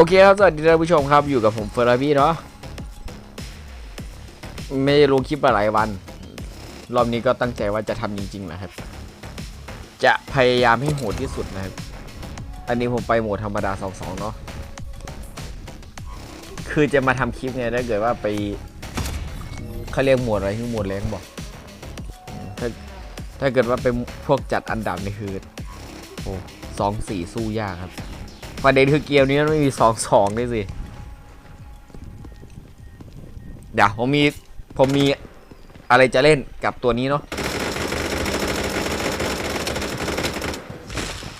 โอเคครับ สวัสดีท่านผู้ชมครับ อยู่กับผมเฟอร์ราบี้เนาะไม่ได้ลงคลิปมาหลายวัน รอบนี้ก็ตั้งใจว่าจะทำจริง ๆ นะครับ จะพยายามให้โหดที่สุดนะครับ อันนี้ผมไปโหมดธรรมดา 2-2 เนาะคือจะมาทำคลิปเนี่ยถ้าเกิดว่าไปเขาเรียกโหมดอะไรที่โหมดแรงบอก ถ้าถ้าเกิดว่าเป็นพวกจัดอันดับนี่คือโอ้สองสี่สู้ยากครับ ประเด็นคือเกมนี้มันไม่มีสองสองด้วยสิ เดี๋ยวผมมีผมมีอะไรจะเล่นกับตัวนี้เนาะ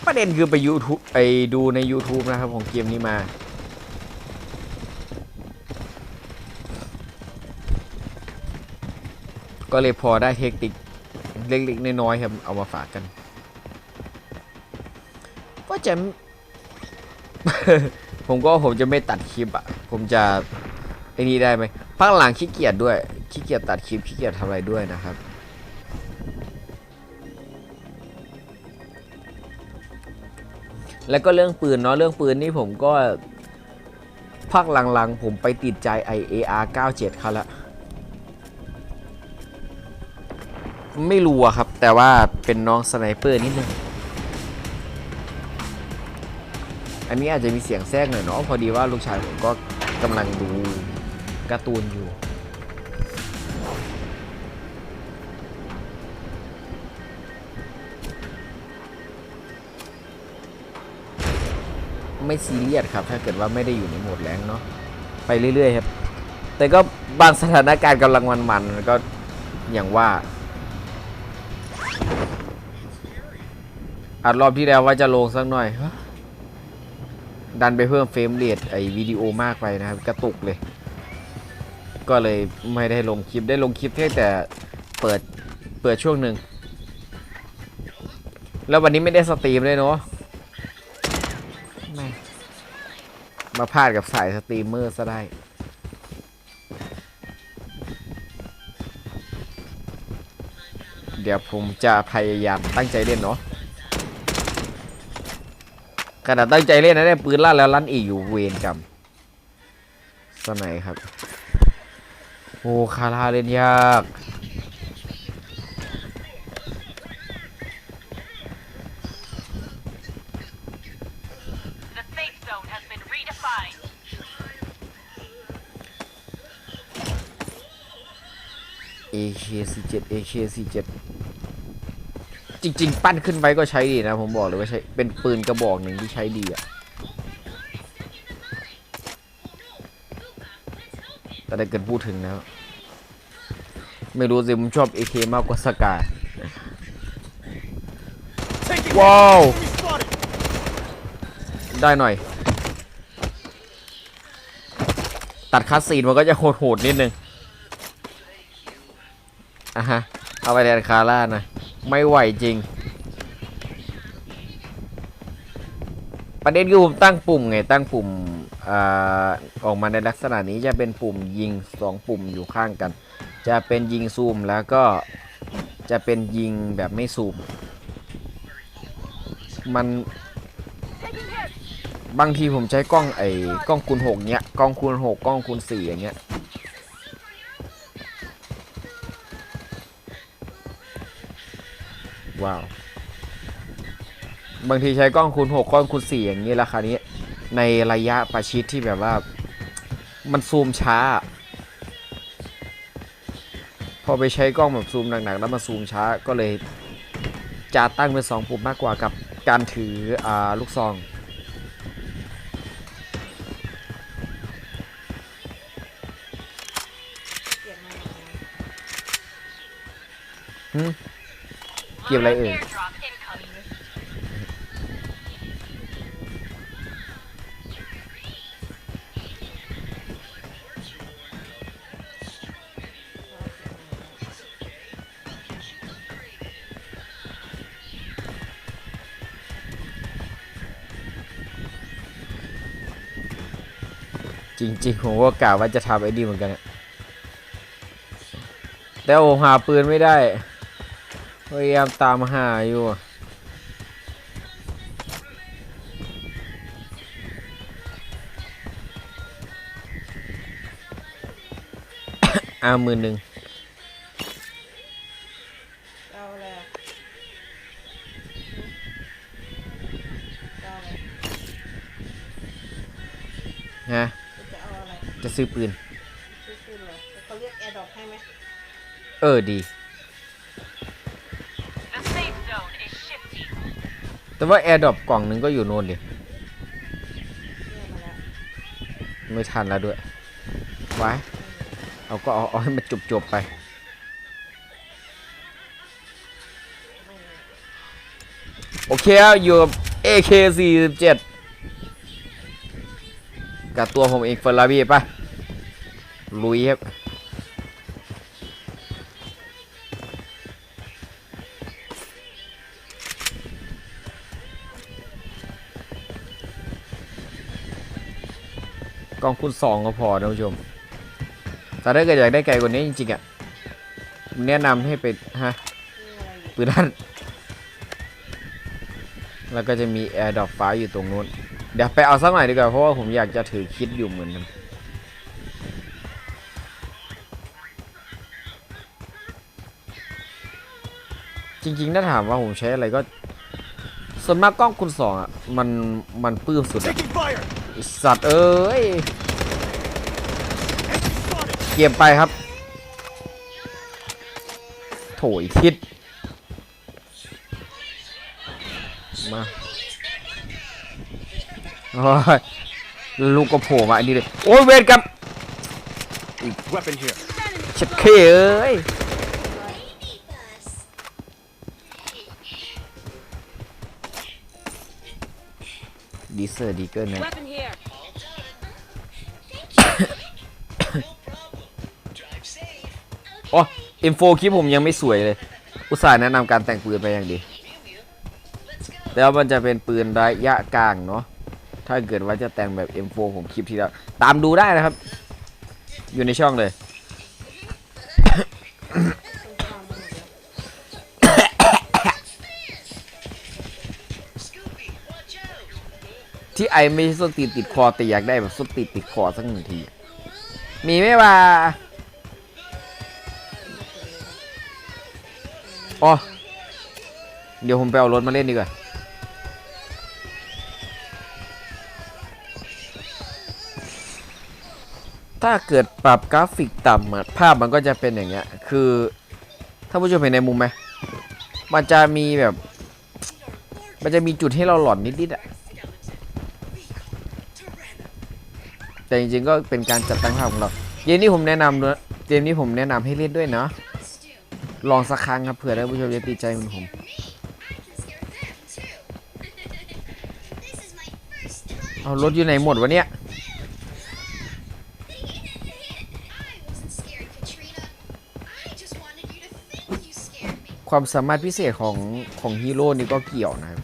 ประเด็นคือไป YouTube ไปดูใน YouTube นะครับของเกมนี้มา ก็เลยพอได้เทคนิคเล็กๆน้อยๆครับเอามาฝากกัน ก็จะ ผมก็ผมจะไม่ตัดคลิปอะ ผมจะไอ้นี่ได้ไหมพักหลังขี้เกียจด้วย ขี้เกียจตัดคลิป ขี้เกียจทำอะไรด้วยนะครับ แล้วก็เรื่องปืนเนาะ เรื่องปืนนี่ผมก็พักหลังๆ ผมไปติดใจ IAR 97เขาละไม่รู้อะครับ แต่ว่าเป็นน้องสไนเปอร์นิดนึง อันนี้อาจจะมีเสียงแทรกหน่อยเนาะพอดีว่าลูกชายผมก็กำลังดูการ์ตูนอยู่ ไม่ซีเรียสครับ ถ้าเกิดว่าไม่ได้อยู่ในโหมดแรงเนาะไปเรื่อยๆครับ แต่ก็บางสถานการณ์กำลังมันๆก็อย่างว่าอัดรอบที่แล้วว่าจะลงสักหน่อย ดันไปเพิ่มเฟรมเรทไอวิดีโอมากไปนะครับ กระตุกเลย ก็เลยไม่ได้ลงคลิปได้ลงคลิปแค่แต่เปิดเปิดช่วงหนึ่ง แล้ววันนี้ไม่ได้สตรีมเลยเนาะไม่มาพลาดกับสายสตรีมเมอร์ซะได้เดี๋ยวผมจะพยายามตั้งใจเล่นเนาะ ขนาดตั้งใจเล่นนะเนี่ยปืนลั่นแล้วลั่นอีกอยู่เวรกรรมสไนครับ โอ้คาราเล่นยากเอเคสี่เจ็ดเอเคสี่เจ็ด จริง ๆ ปั้นขึ้นไปก็ใช้ดีนะ ผมบอกเลยว่าใช้เป็นปืนกระบอกหนึ่งที่ใช้ดีอะแต่ได้เกิดพูดถึงแล้ว ไม่รู้สิผมชอบ AK มากกว่าสกาว้าว ได้หน่อย ตัดคัสซีนมันก็จะโหดๆนิดนึงอะฮะ เอาไปแทนคาร่าหนะ ไม่ไหวจริง ประเด็นคือผมตั้งปุ่มไง ตั้งปุ่มอออกมาในลักษณะนี้จะเป็นปุ่มยิงสองปุ่มอยู่ข้างกัน จะเป็นยิงซูมแล้วก็จะเป็นยิงแบบไม่ซูม มันบางทีผมใช้กล้องไอ้กล้องคูณหกเนี้ย กล้องคูณหกกล้องคูณสี่อย่างเงี้ย ว้าว บางทีใช้กล้องคูณ6กล้องคูณ4อย่างนี้ราคานี้ ในระยะประชิดที่แบบว่า มันซูมช้า พอไปใช้กล้องแบบซูมหนักๆแล้วมาซูมช้าก็เลยจะตั้งเป็น2ปุ่มมากกว่ากับการถืออลูกซอง กี่ยวอะไรเอ่ยจริงๆผมก็กล่าวว่าจะทำไอ้ดีเหมือนกัน แต่ผมหาปืนไม่ได้ พยายามตามหาอยู่เอามือหนึ่งฮะ จะจะซื้อปืน ซื้อปืนเหรอเขาเรียกแอร์ดรอปให้ไหม เออดี แต่ว่าแอร์ดรอปกล่องหนึ่งก็อยู่โน่นดิไม่ทันแล้วด้วยไว้เอาก็เอาเอาให้มันจบๆไป โอเคครับอยู่กับ AK 47 กับตัวผมเองเฟอร์รารี่ป่ะ ลุยครับ กองคุณสองก็พอนะผู้ชม แต่ถ้าเกิดอยากได้ไกลกว่านี้จริงๆอะแนะนำให้ไปฮะปืนลั่นแล้วก็จะมีแอร์ดอปฟ้าอยู่ตรงนู้น เดี๋ยวไปเอาสักหน่อยดีกว่า เพราะว่าผมอยากจะถือคิดอยู่เหมือนกันจริงๆถ้าถามว่าผมใช้อะไรก็ ส่วนมากกล้องคุณสองอะ มัน มันปื้มสุด สัตว์เอ้ย เก็บไปครับ โถยทิศมาโอ้ยลูกก็โผล่มาอันนี้เลย โอ้ยเวรกับเชัดเคเอ้ยดีเซอร์ดีเกินนะ อ้อินโฟคลิปผมยังไม่สวยเลย อุตส่าห์แนะนำการแต่งปืนไปอย่างดีแต่ว่ามันจะเป็นปืนระยะกลางเนาะ ถ้าเกิดว่าจะแต่งแบบ M4 ผมคลิปที่แล้วตามดูได้นะครับ อยู่ในช่องเลย ที่ไอไม่ใช่ส้นตีนติดคอแต่อยากได้แบบส้นตีนติดคอสักหนึ่งที มีไหมว่า อ๋อ เดี๋ยวผมไปเอารถมาเล่นดีกว่า ถ้าเกิดปรับกราฟิกต่ำอะภาพมันก็จะเป็นอย่างเงี้ย คือถ้าผู้ชมเห็นในมุมไหม มันจะมีแบบ มันจะมีจุดให้เราหลอนนิดๆอะแต่จริงๆก็เป็นการจัดตั้งภาพของเรา เกมนี้ผมแนะนำด้วยเกมนี้ผมแนะนำให้เล่นด้วยเนาะ ลองสักครั้งครับเผื่อท่านผู้ชมจะติดใจเหมือนผมเอารถอยู่ไหนหมดวะเนี่ยความสามารถพิเศษของของฮีโร่นี่ก็เกี่ยวนะครับ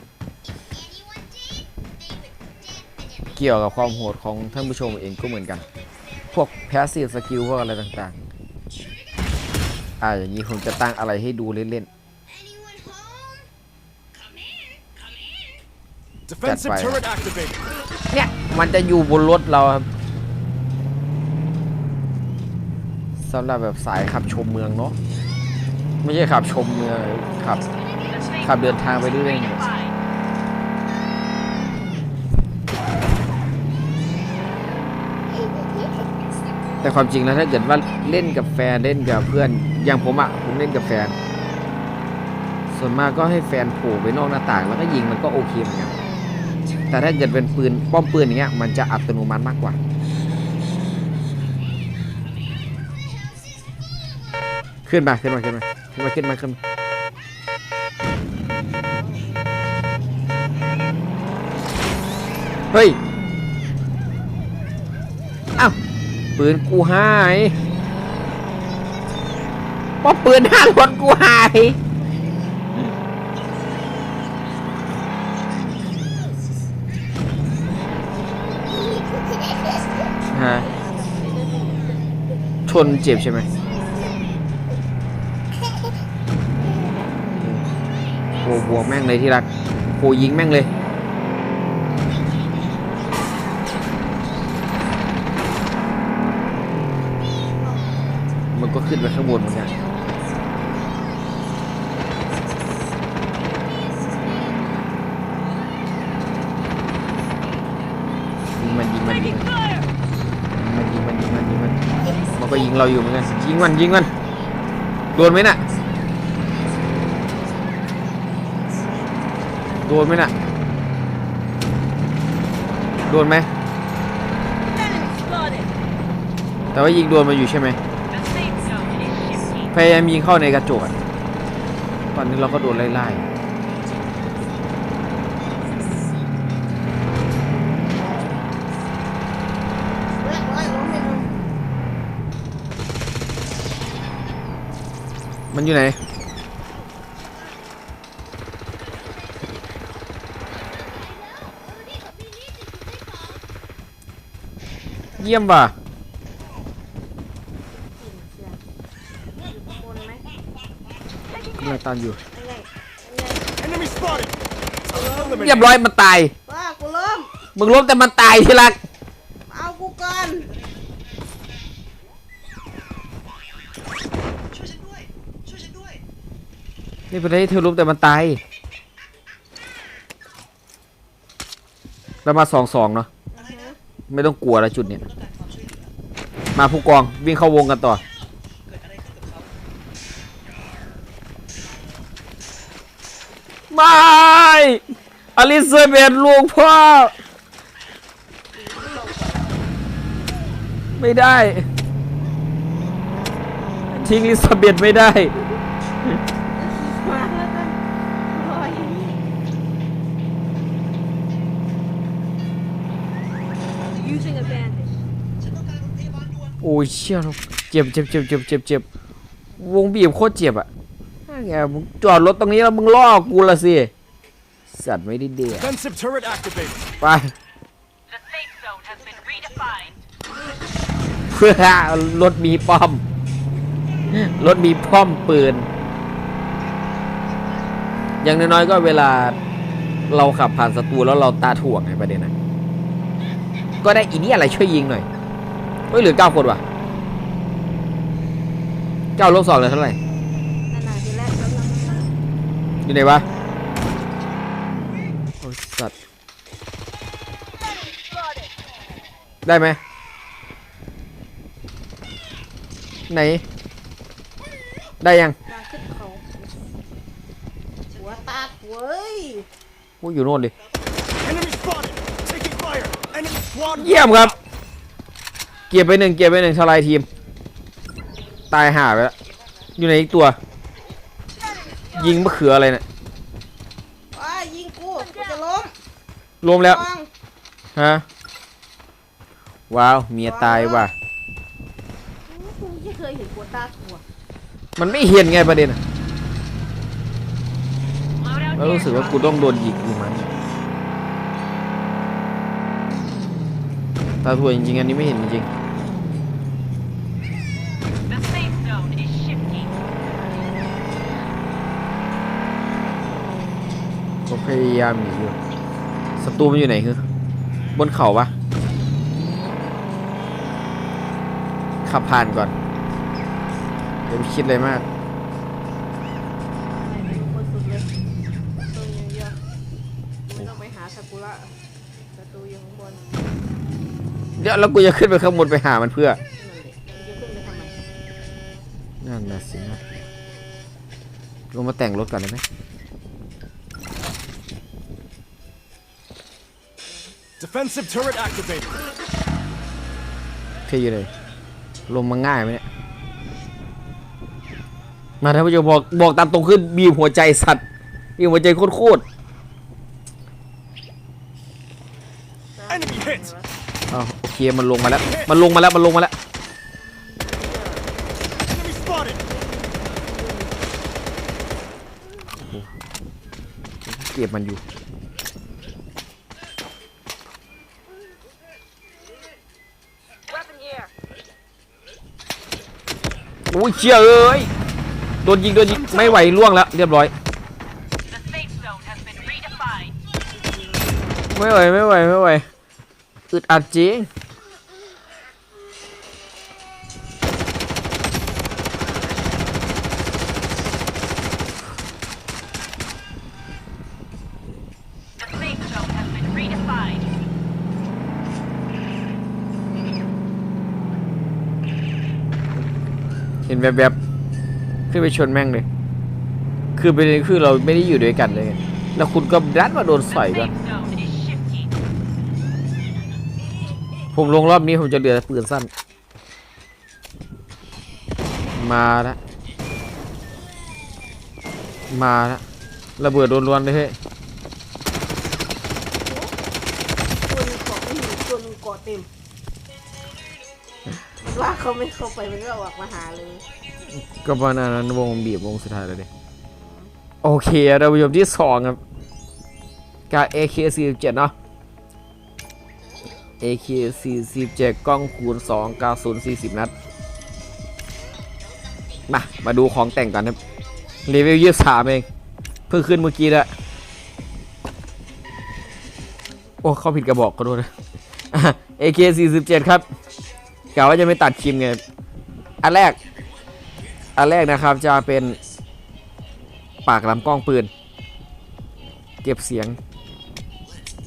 เกี่ยวกับความโหดของท่านผู้ชมเองก็เหมือนกัน พวกแพสซีฟสกิลพวกอะไรต่างๆ อ่าอย่างนี้ผมจะตั้งอะไรให้ดูเล่น Defensive That fire. turret activated. ๆ เนี่ย มันจะอยู่บนรถเราครับสำหรับแบบสายขับชมเมืองเนาะไม่ใช่ขับชมเมืองขับ The safe ขับเดินทางไปเรื่อยๆเนี่ย แต่ความจริงแล้วถ้าเกิดว่าเล่นกับแฟนเล่นกับเพื่อน อย่างผมอะผมเล่นกับแฟน ส่วนมากก็ให้แฟนโผล่ไปนอกหน้าต่าง แล้วก็ยิงมันก็โอเคเหมือนกันแต่ถ้าเกิดเป็นปืนป้อมปืนอย่างเงี้ยมันจะอัตโนมัติมากกว่า ขึ้นมาขึ้นมาขึ้นมาขึ้นมาขึ้นมาขึ้นมาเฮ้ยอ้าว ปืนกูหายป้อมปืนหน้ารถกูหาย ฮะ ชนเจ็บใช่ไหมโอ้บวกแม่งเลยที่รักโอ้ยิงแม่งเลย มันก็ขึ้นไปข้างบนเหมือนกันยิงมันยิงมันยิงมันยิงมันยิงมันยิงมันยิงมันมันก็ยิงเราอยู่เหมือนกันยิงมันยิงมันโดนไหมน่ะโดนไหมน่ะโดนไหมแต่ว่ายิงโดนมาอยู่ใช่ไหม The safe zone is shifting. พยายามยิงเข้าในกระจกตอนนี้เราก็โดนไล่ไล่มันอยู่ไหน เยี่ยมว่ะ อยู่ข้างบนไหม กำลังตามอยู่ยังไงยังไง Enemy spotted. เรียบร้อยมันตายว้ากูล้มมึงล้มแต่มันตายที่รัก เอากูก่อนนี่เป็นที่เธอล้มแต่มันตาย เรามาสองสองเนาะ ไม่ต้องกลัวแล้วจุดเนี้ยมาผู้กองวิ่งเข้าวงกันต่อ ไม่อลิซาเบธลูกพ่อ ไม่ได้ ทิ้งอลิซาเบธไม่ได้ มาแล้วกันรออย่างนี้ Using a bandage. โอ้ยเชี่ยเราเจ็บเจ็บเจ็บเจ็บเจ็บเจ็บวงบีบโคตรเจ็บอะ ไงมึงจอดรถตรงนี้แล้วมึงล่อกูละสิ สัตว์ไม่ได้เดีย Defensive turret activated. ไป The safe zone has been redefined. เพื่อรถมีป้อม รถมีป้อมปืน อย่างน้อยๆก็เวลาเราขับผ่านศัตรูแล้วเราตาถ่วงไงประเด็นนะก็ได้อีนี่อะไรช่วยยิงหน่อยเฮ้ยเหลือเก้าคนว่ะเก้าลบสองเหลือเท่าไหร่ นั่นน่ะทีแรกกำลัง อยู่ไหนวะโอ้ยสัตว์ได้ไหมไหน ได้ยังตาขึ้นเขาหัวตาเว้ยโอ้ยอยู่โน่นดิ Enemy spotted. Taking fire. Enemy squad. เยี่ยมครับ เกียร์ไปหนึ่งเกียร์ไปหนึ่งทลายทีม ตายห่าไปแล้ว อยู่ในอีกตัว ยิงมะเขืออะไรเนี่ยว้ายิงกูกูจะล้มรวมแล้ววางฮะ ว้าว เมียตายว่ะ กูไม่เคยเห็นหัวตาถั่วมันไม่เห็นไงประเด็นอะ Loadout แล้วรู้สึกว่ากูต้องโดนยิงอยู่มันตาถั่วจริงๆ อันนี้ไม่เห็นจริง The พยายามหนีอยู่ศัตรูมันอยู่ไหนคือบนเขาปะขับผ่านก่อนเดี๋ยวไปคิดอะไรมากไหนๆบนสุดเลยตัวอย่างเดียวไม่ต้องไปหาซากุระประตูอยู่ข้างบนเดี๋ยวแล้วกูจะขึ้นไปข้างบนไปหามันเพื่อ นั่นแหละมันจะขึ้นไปทำไม นั่นนะสินะลงมาแต่งรถก่อนได้ไหม Defensive turret activated. เท่อยู่เลยลงมาง่ายไหมเนี่ยมาท่านผู้ชมบอกบอกตามตรงขึ้นบีบหัวใจสัตว์บีบหัวใจโคตร Enemy hit. ๆอ้าวโอเคมันลงมาแล้ว มันลงมาแล้วมันลงมาแล้ว Enemy spotted. เก็บมันอยู่ อ้ยเชี่ยเอ้ยโดนยิงโดนยิงไม่ไหวล่วงแล้วเรียบร้อย ไม่ไหวไม่ไหวไม่ไหวอึดอัดจริง นแบบๆขึ้นไปชนแม่งเลย คือประเด็นคือเราไม่ได้อยู่ด้วยกันเลย แล้วคุณก็ดันมาโดน The สอยก่อนผมลงรอบนี้ผมจะเหลือปืนสั้น มาละมาละระเบิดล้วนเลยเฮ้ยตัวนึงเกาะไม่อยู่ตัวหนึงเกาะเต็ม ว่าเขาไม่เข้าไปมันก็ออกมาหาเลยก็ประมาณนั้นวงบีบวงสุดท้ายแล้วดิโอเคเราผู้ชมที่สองครับการ AK47 เนาะ AK47 กล้องคูณ2 90 40นัด มา มาดูของแต่งก่อนครับเลเวล23เอง เพิ่งขึ้นเมื่อกี้ละโอ้ เข้าผิดกระบอกก็ด้วยนะอะ AK47 ครับ กะว่าจะไม่ตัดคิมไง อันแรก อันแรกนะครับจะเป็นปากลำกล้องปืน เก็บเสียง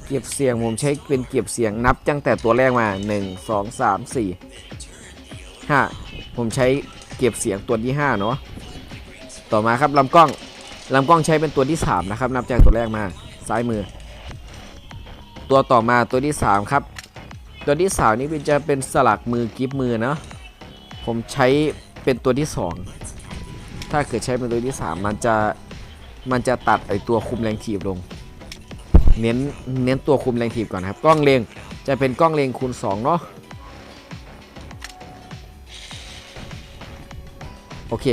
เก็บเสียงผมใช้เป็นเก็บเสียงนับตั้งแต่ตัวแรกมา 1 2 3 4 5 ผมใช้เก็บเสียงตัวที่ 5 เนาะ ต่อมาครับลำกล้องลำกล้องใช้เป็นตัวที่ 3 นะครับ นับจากตัวแรกมาซ้ายมือ ตัวต่อมาตัวที่ 3 ครับ ตัวที่3นี้เป็นจะเป็นสลักมือกิฟมือเนาะผมใช้เป็นตัวที่2ถ้าเกิดใช้เป็นตัวที่3มันจะมันจะตัดไอตัวคุมแรงถีบลง เน้นเน้นตัวคุมแรงถีบก่อนนะครับ กล้องเลงจะเป็นกล้องเลงคูณ2เนาะโอเค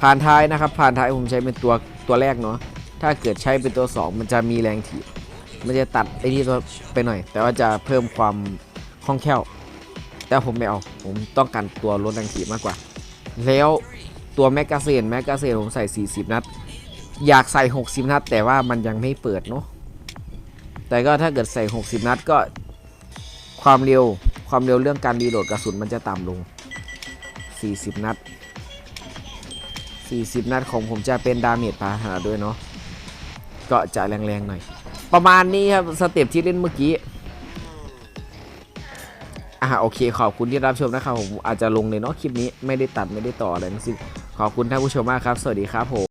ผ่านท้ายนะครับ ผ่านท้ายผมใช้เป็นตัวตัวแรกเนาะถ้าเกิดใช้เป็นตัว 2 มันจะมีแรงถีบมันจะตัดไอ้นี่ตัวไปหน่อย แต่ว่าจะเพิ่มความ คล่องแคล่ว แต่ผมไม่เอา ผมต้องการตัวลดแรงถีบมากกว่า แล้วตัวแมกกาเซนแมกกาเซนผมใส่ 40 นัด อยากใส่ 60 นัด แต่ว่ามันยังไม่เปิดเนาะแต่ก็ถ้าเกิดใส่ 60 นัดก็ความเร็วความเร็วเรื่องการรีโหลดกระสุนมันจะต่ำลง 40 นัด 40 นัดของผมจะเป็นดาเมจปาหาด้วยเนาะก็จะแรงๆหน่อย ประมาณนี้ครับสเต็ปที่เล่นเมื่อกี้ อ่าโอเค ขอบคุณที่รับชมนะครับผมอาจจะลงเลยเนาะคลิปนี้ไม่ได้ตัดไม่ได้ต่ออะไรทั้งสิ้นขอบคุณท่านผู้ชมมากครับ สวัสดีครับผม